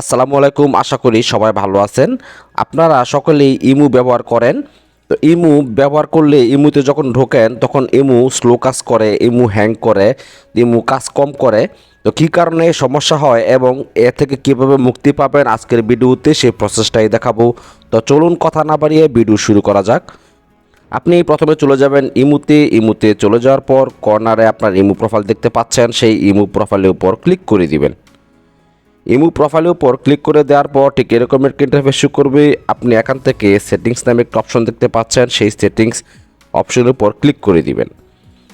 আসসালামু আলাইকুম, আশা করি সবাই ভালো আছেন। আপনারা সকলেই ইমু ব্যবহার করেন। তো ইমু ব্যবহার করলে ইমুতে যখন ঢোকেন, তখন ইমু স্লো কাজ করে, ইমু হ্যাং করে, ইমু কাজ কম করে। তো কী কারণে সমস্যা হয় এবং এ থেকে কীভাবে মুক্তি পাবেন আজকের ভিডিওতে সেই প্রসেসটাই দেখাবো। তো চলুন কথা না বাড়িয়ে ভিডিও শুরু করা যাক। আপনি প্রথমে চলে যাবেন ইমুতে। ইমুতে চলে যাওয়ার পর কর্নারে আপনার ইমু প্রোফাইল দেখতে পাচ্ছেন। সেই ইমু প্রোফাইলের উপর ক্লিক করে দিবেন। ইমু প্রোফাইলের উপর ক্লিক করে দেওয়ার পর ঠিক এরকম একটা ইন্টারফেস শো করবে। আপনি এখান থেকে সেটিংস নামে একটা অপশন দেখতে পাচ্ছেন। সেই সেটিংস অপশনের উপর ক্লিক করে দিবেন।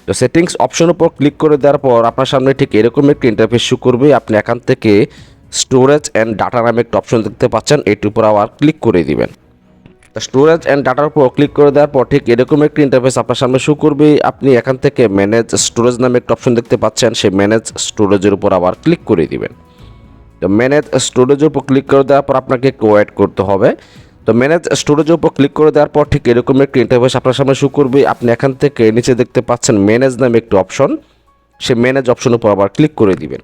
তো সেটিংস অপশনের উপর ক্লিক করে দেওয়ার পর আপনার সামনে ঠিক এরকম একটা ইন্টারফেস শো করবে। আপনি এখান থেকে স্টোরেজ অ্যান্ড ডাটা নামে একটা অপশন দেখতে পাচ্ছেন। এটির উপর আবার ক্লিক করে দিবেন। তো স্টোরেজ অ্যান্ড ডাটার উপর ক্লিক করে দেওয়ার পর ঠিক এরকম একটি ইন্টারফেস আপনার সামনে শো করবে। আপনি এখান থেকে ম্যানেজ স্টোরেজ নামে একটা অপশন দেখতে পাচ্ছেন। সেই ম্যানেজ স্টোরেজের উপর আবার ক্লিক করে দিবেন। তো ম্যানেজ স্টোরেজের উপর ক্লিক করে দেওয়ার পর আপনাকে একটু ওয়েট করতে হবে। তো ম্যানেজ স্টোরেজের উপর ক্লিক করে দেওয়ার পর ঠিক এরকম একটি ইন্টারফেস আপনার সামনে শো করবে। আপনি এখান থেকে নিচে দেখতে পাচ্ছেন ম্যানেজ নামে একটি অপশন সেই ম্যানেজ অপশনের উপর আবার ক্লিক করে দিবেন।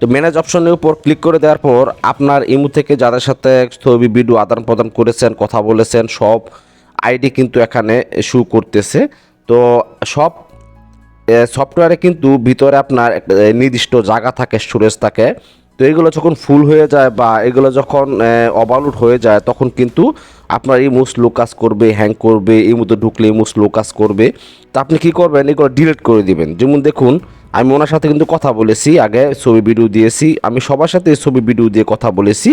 তো ম্যানেজ অপশনের উপর ক্লিক করে দেওয়ার পর আপনার ইমু থেকে যাদের সাথে ছবি ভিডিও আদান প্রদান করেছেন, কথা বলেছেন, সব আইডি কিন্তু এখানে শু করতেছে। তো সব সফটওয়্যারে কিন্তু ভিতরে আপনার নির্দিষ্ট জায়গা থাকে স্টোরেজ থাকে। তো এগুলো যখন ফুল হয়ে যায় বা এগুলো যখন ওভারলোড হয়ে যায়, তখন কিন্তু আপনার ইমু স্লো কাজ করবে হ্যাং করবে ইমুতে ঢুকলে ইমু স্লো কাজ করবে। তো আপনি কী করবেন? এগুলো ডিলিট করে দিবেন। যেমন দেখুন, আমি ওনার সাথে কিন্তু কথা বলেছি, আগে ছবি ভিডিও দিয়েছি, আমি সবার সাথে ছবি ভিডিও দিয়ে কথা বলেছি।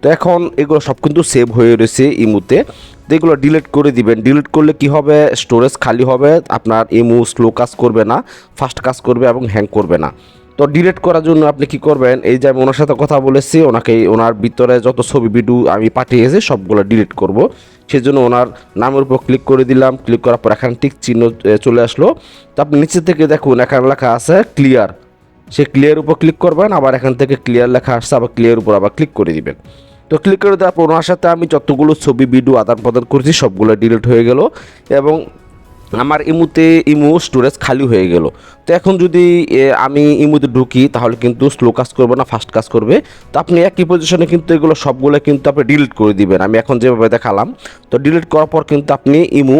তো এখন এগুলো সব কিন্তু সেভ হয়ে রয়েছে ইমুতে তো এগুলো ডিলিট করে দিবেন। ডিলিট করলে কি হবে? স্টোরেজ খালি হবে, আপনার ইমু স্লো কাজ করবে না ফাস্ট কাজ করবে এবং হ্যাং করবে না। তো ডিলেট করার জন্য আপনি কি করবেন? এই যে আমি ওনার সাথে কথা বলেছি, ওনাকে ওনার ভিতরে যত ছবি ভিডিও আমি পাঠিয়েছি, সবগুলো ডিলিট করব। সেই জন্য ওনার নামের উপর ক্লিক করে দিলাম। ক্লিক করার পর এখানে টিক চিহ্ন চলে আসলো। তো আপনি নিচে থেকে দেখুন, এখানে লেখা আছে ক্লিয়ার সে ক্লিয়ার উপর ক্লিক করবেন, আবার এখান থেকে ক্লিয়ার লেখা আসছে, আবার ক্লিয়ার উপর আবার ক্লিক করে দিবেন। তো ক্লিক করে দেওয়ার পর ওনার সাথে আমি যতগুলো ছবি ভিডিও আদান প্রদান করেছি, সবগুলো ডিলিট হয়ে গেল। এবং আমার ইমুতে ইমু স্টোরেজ খালি হয়ে গেল। তো এখন যদি আমি ইমুতে ঢুকি, তাহলে কিন্তু স্লো কাজ করবে না, ফাস্ট কাজ করবে। তো আপনি একই পজিশনে কিন্তু এগুলো সবগুলো কিন্তু আপনি ডিলিট করে দিবেন। আমি এখন যেভাবে দেখালাম, তো ডিলিট করার পর কিন্তু আপনি ইমু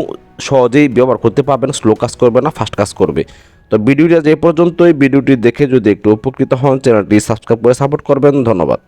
সহজেই ব্যবহার করতে পারবেন, স্লো কাজ করবে না, ফাস্ট কাজ করবে। তো ভিডিওটা যে পর্যন্তই, ভিডিওটি দেখে যদি একটু উপকৃত হন, চ্যানেলটি সাবস্ক্রাইব করে সাপোর্ট করবেন। ধন্যবাদ।